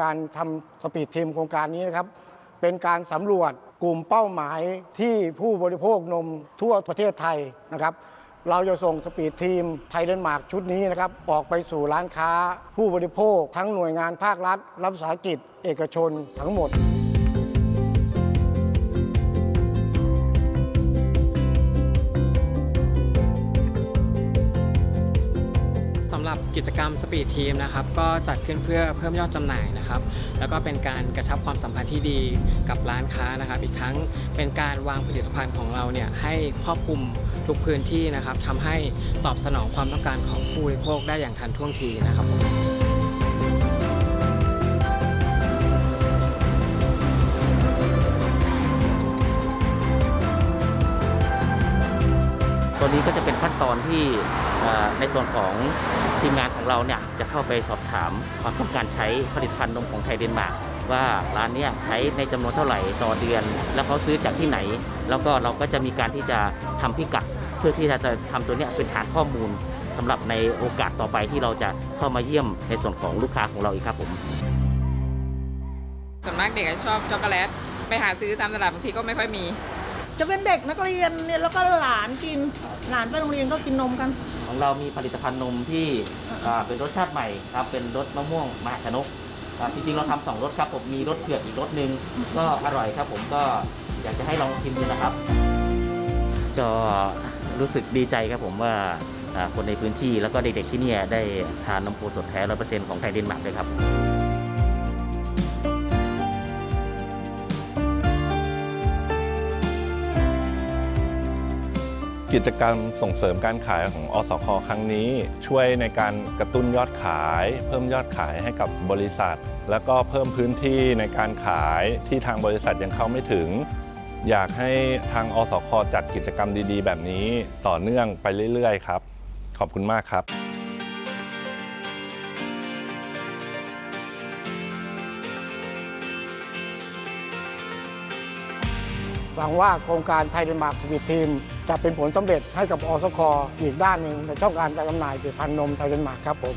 การทำสปีดทีมโครงการนี้นะครับ เป็นการสำรวจกลุ่มเป้าหมายที่ผู้บริโภคนมทั่วประเทศไทยนะครับ เราจะส่งสปีดทีมไทยเดนมาร์กชุดนี้นะครับ ออกไปสู่ร้านค้า ผู้บริโภค ทั้งหน่วยงานภาครัฐ รัฐวิสาหกิจ เอกชนทั้งหมด กิจกรรมสปีดทีมนะครับก็จัดขึ้นเพื่อเพิ่มยอดจำหน่ายนะครับ แล้วก็เป็นการกระชับความสัมพันธ์ที่ดีกับร้านค้านะครับ อีกทั้งเป็นการวางผลิตภัณฑ์ของเราเนี่ยให้ครอบคลุมทุกพื้นที่นะครับทำให้ตอบสนองความต้องการของผู้บริโภคได้อย่างทันท่วงทีนะครับผม ตัวนี้ก็จะเป็นขั้นตอนที่ในส่วนของทีมงานของเราเนี่ยจะเข้าไปสอบถามความต้องการใช้ผลิตภัณฑ์นมของไทยเดนมาร์กว่าร้านเนี้ยใช้ในจำนวนเท่าไหร่ต่อเดือน แล้วเขาซื้อจากที่ไหน แล้วก็เราก็จะมีการที่จะทำพิกัด เพื่อที่จะทำตัวเนี้ยเป็นฐานข้อมูลสำหรับในโอกาสต่อไปที่เราจะเข้ามาเยี่ยมในส่วนของลูกค้าของเราอีกครับผมส่วนมากเด็กชอบช็อกโกแลตไปหาซื้อตามตลาดบางทีก็ไม่ค่อยมี จะเป็นเด็กนักเรียนเนี่ยแล้วก็หลานกิน หลานไปโรงเรียนก็กินนมกัน ของเรามีผลิตภัณฑ์นมที่อ่าเป็นรสชาติใหม่ครับเป็นรสมะม่วงมหาชนกครับจริงๆเราทำสองรสครับผมมีรสเผือกอีกรสหนึ่งก็อร่อยครับผมก็อยากจะให้ลองชิมดูนะครับ ก็รู้สึกดีใจครับผมว่าอ่าคนในพื้นที่แล้วก็เด็กๆที่เนี่ยได้ทานนมโคสดแท้ร้อยเปอร์เซ็นต์ของไทยเดนมาร์กด้วยครับ กิจกรรมส่งเสริมการขายของอสคครั้งนี้ ช่วยในการกระตุ้นยอดขาย เพิ่มยอดขายให้กับบริษัท แล้วก็เพิ่มพื้นที่ในการขายที่ทางบริษัทยังเข้าไม่ถึง อยากให้ทางอสคจัดกิจกรรมดีๆ แบบนี้ต่อเนื่องไปเรื่อยๆ ครับ ขอบคุณมากครับ หวังว่าโครงการไทยเดนมาร์กสวิตทีม จะเป็นผลสำเร็จให้กับอสคอีกด้านหนึ่งในช่องการจำหน่ายผลิตภัณฑ์นมไทยเดนมาร์กครับผม